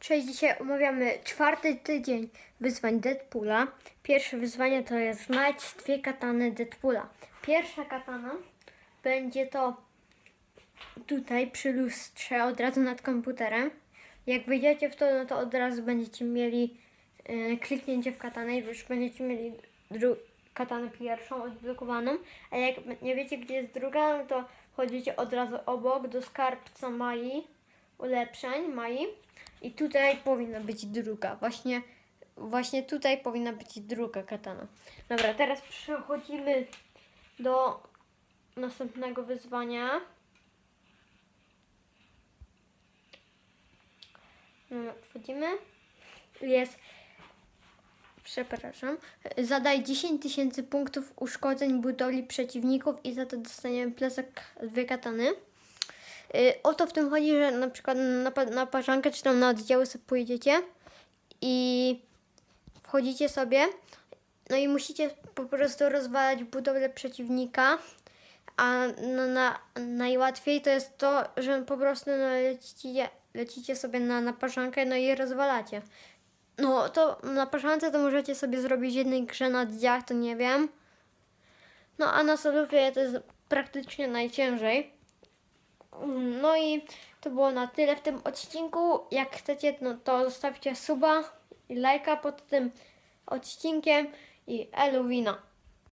Cześć, dzisiaj omawiamy czwarty tydzień wyzwań Deadpoola. Pierwsze wyzwanie to jest znajdź dwie katany Deadpoola. Pierwsza katana będzie to tutaj przy lustrze, od razu nad komputerem. Jak wejdziecie w to, no to od razu będziecie mieli e, kliknięcie w katanę i już będziecie mieli katanę pierwszą odblokowaną. A jak nie wiecie, gdzie jest druga, no to chodzicie od razu obok do skarbca Mai, ulepszeń Mai. I tutaj powinna być druga. Właśnie, właśnie tutaj powinna być druga katana. Dobra, teraz przechodzimy do następnego wyzwania. No, wchodzimy. Jest. Przepraszam. Zadaj 10 tysięcy punktów uszkodzeń budowli przeciwników i za to dostaniemy plecak dwie katany. Y, O to w tym chodzi, że na przykład na, na parzankę czy tam na oddziały sobie pojedziecie i wchodzicie sobie, no i musicie po prostu rozwalać budowlę przeciwnika, a na, na, najłatwiej to jest to, że po prostu no, lecicie, lecicie sobie na, na parzankę, no i rozwalacie. No to na parzance to możecie sobie zrobić jednej grze na oddziałach, to nie wiem. No a na solówce to jest praktycznie najciężej. No i to było na tyle w tym odcinku. Jak chcecie, no to zostawcie suba i lajka pod tym odcinkiem i eluwina.